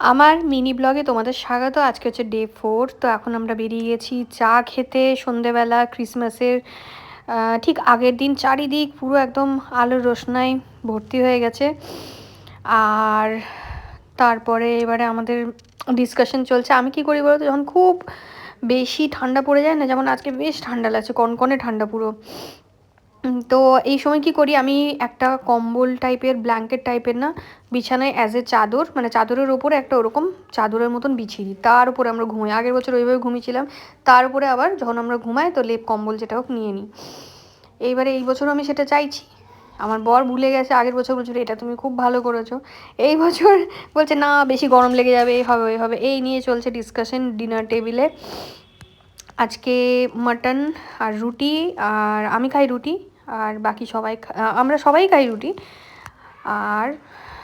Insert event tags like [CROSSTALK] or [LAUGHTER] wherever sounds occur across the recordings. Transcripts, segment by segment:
আমার মিনি ব্লগে তোমাদের স্বাগত। আজকে হচ্ছে ডে ফোর তো এখন আমরা বেরিয়ে গেছি চা খেতে সন্ধেবেলা ক্রিসমাসের ঠিক আগের দিন চারিদিক পুরো একদম আলোর রোশনায় ভর্তি হয়ে গেছে। আর তারপরে এবারে আমাদের ডিসকাশন চলছে। আমি কি করি বলতো, যখন খুব বেশি ঠান্ডা পড়ে যায় না, যেমন আজকে বেশ ঠান্ডা লাগছে, কনকনে ঠান্ডা পুরো। তো এই সময় কি করি? আমি একটা কম্বল টাইপের ব্ল্যাঙ্কেট টাইপের না, বিছানায় অ্যাজ এ চাদর মানে চাদরের ওপরে একটা ওরকম চাদরের মতন বিছিয়ে দিই। তার উপরে আমরা ঘুমাই। আগের বছর ওইভাবে ঘুমিয়েছিলাম। তার উপরে আবার যখন আমরা ঘুমাই, তো লেপ কম্বল যেটা হোক নিয়ে নিই। এইবারে এই বছর আমি সেটা চাইছি। আমার বর ভুলে গেছে আগের বছর বছর এটা তুমি খুব ভালো করেছ। এই বছর বলছে, না, বেশি গরম লেগে যাবে, এই হবে এই হবে। এই নিয়ে চলছে ডিসকাশন ডিনার টেবিলে আজকে মাটন আর রুটি, আর আমি খাই রুটি। আর বাকি সবাই খা- আমরা সবাই খাই রুটি। আর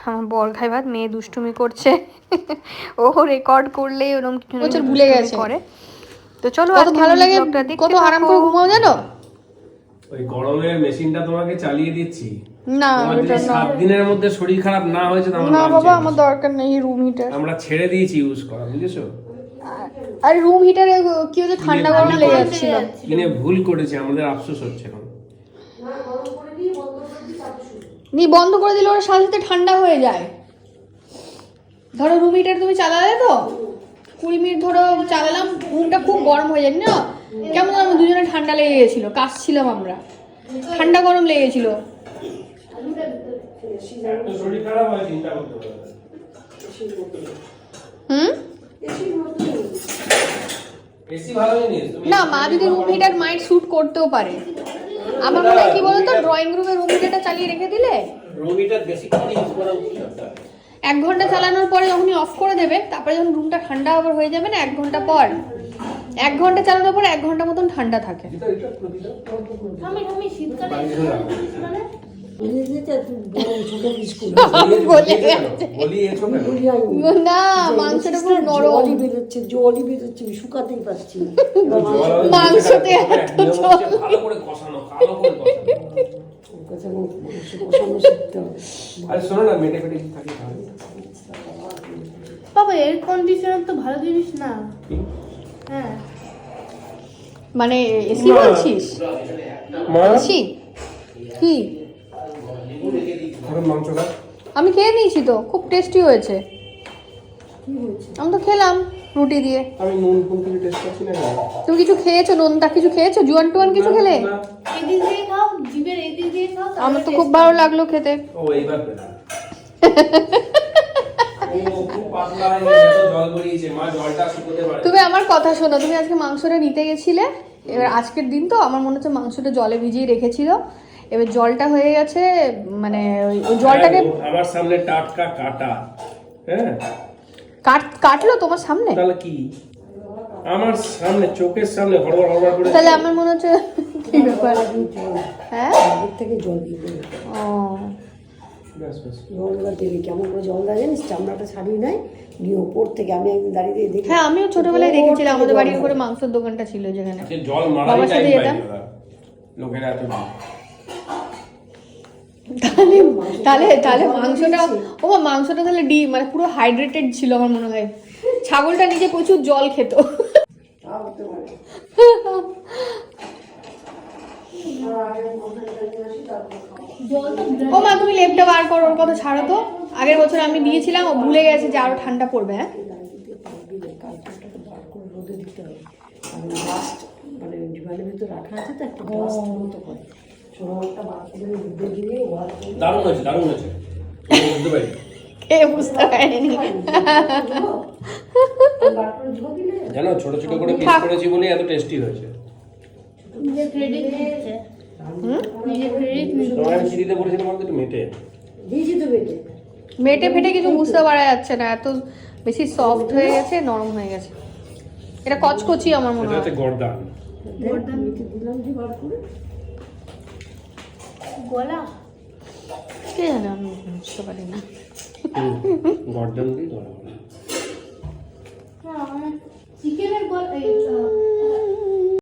আমার বর খাই ভাত মেয়ে দুষ্টুমি করছে। [LAUGHS] ও রেকর্ড করলে ওরকম কিছু ভুলে গেছে। করে। তো চলো কত আজকে ভালো লাগে কত আরাম করে ঘুমাও জানো? ওই গরমের মেশিনটা তোমাকে চালিয়ে দিচ্ছি। না সাত দিনের মধ্যে শরীর খারাপ না হয়েছে না বাবা আমার দরকার নেই রুম হিটার আমরা ছেড়ে দিয়েছি ইউজ করা বুঝেছ? আর রুম হিটারে কি হচ্ছে ঠান্ডা গরম লেগে যাচ্ছিল। কিনে ভুল করেছে আমাদের আফসোস হচ্ছে এখন। নি বন্ধ করে দিলে ওরা সাথে সাথে ঠান্ডা হয়ে যায়। ধরো রুম হিটার তুমি চালালে তো কুড়ি মিনিট ধরো চালালাম রুমটা খুব গরম হয়ে যায় না কেমন আমার দুজনে ঠান্ডা লেগে গেছিল কাশছিলাম আমরা। ঠান্ডা গরম লেগেছিল হুম? না মা যদি রুম হিটার মাইন্ড শুট করতেও পারে। আমার মনে হয় কি বলতো ড্রয়িং রুমে রুম যেটা চালিয়ে রেখে দিলে? রুমিটা বেসিক্যালি ইউজ করা উচিত। এক ঘণ্টা চালানোর পরে যখনই অফ করে দেবে তারপরে যখন রুমটা ঠান্ডা আবার হয়ে যাবে না এক ঘণ্টা পর। এক ঘণ্টা চালানোর পর এক ঘণ্টা মতন ঠান্ডা থাকে। আমি আমি শীতকালে মানে? না মাংসটা খুব নরম জলই বেরোচ্ছে জলই বেরোচ্ছে আমি শুকাতেই পারছি না জল আলো মাংসতে দিতে এত নিয়ম হচ্ছে ভালো করে কষানো ভালো করে কষানো ওর কাছে আমার মাংস কষানো শিখতে হবে আরে শোনো না মেটে ফেটে থাকে বাবা এয়ার কন্ডিশনার তো ভালো জিনিস না। হ্যাঁ। মানে এসি বলছিস? কি? ধরো মাংসটা আমি খেয়ে নিয়েছি তো খুব টেস্টি হয়েছে। আমি তো খেলাম রুটি দিয়ে। আমি নুন ফুন কিছু টেস্ট করছি না তুমি কিছু খেয়েছো? নোনতা কিছু খেয়েছো? জুয়ান টুয়ান কিছু খেলে? আমার তো খুব ভালো লাগল খেতে। ও এইবার [LAUGHS] তুমি আমার কথা শোনো তুমি আজকে মাংসটা নিতে গেছিলে। এবার আজকের দিন তো আমার মনে হচ্ছে মাংসটা জলে ভিজিয়ে রেখেছিল। এবার জলটা হয়ে গেছে মানে ওই- ওই জলটাকে হ্যাঁ, আমার সামনে টাটকা কাটা হ্যাঁ। কাট কাটলো তোমার সামনে? তাহলে কি? আমার সামনে চোখের সামনে হড়বড় হড়বড় করে তাহলে আমার মনে হচ্ছে কি ব্যাপার? হ্যাঁ? আগের থেকে জল দিয়ে ও। কেমন করে জল দেয় জানিস? চামড়াটা ছাড়িয়ে নেয় ওপর থেকে আমি একদিন দাঁড়িয়ে দিয়ে দেখি। হ্যাঁ আমিও ছোটবেলায় দেখেছিলাম। আমাদের বাড়ির। উপরে মাংসের দোকানটা ছিল যেখানে। সে জল মারাই বাবার সাথে যেতাম। লোকেরা এত। তাহলে তাহলে তাহলে মাংসটা ও মাংসটা তাহলে ডি মানে পুরো হাইড্রেটেড ছিল আমার মনে হয়। ছাগলটা নিজে প্রচুর জল খেত। ও মা তুমি লেপটা বার করো ওর কথা ছাড়ো তো। আগের বছর আমি দিয়েছিলাম ও ভুলে গেছে যে আরও ঠান্ডা পড়বে হ্যাঁ? মানে ডিমান্ডের ভিতরে রাখা আছে তো একটা দারুণ হয়েছে দারুণ বুঝতে পারি কে বুঝতে পারিনি। দিলে জানো ছোট ছোট করে পিস করেছি বলে এত টেস্টি হয়েছে। মেটে। দিয়েছি তো বেটে মেটে ফেটে কিছু বুঝতে পারা যাচ্ছে না এত বেশি সফট হয়ে গেছে নরম হয়ে গেছে। এটা কচকচি আমার মনে হয়। হচ্ছে গর্দান দেখ মিটি দিলাম যে বার করে গলা। কে জানে আমি বুঝতে পারি না। গর্দান দিয়ে গলা চিকেনের গলা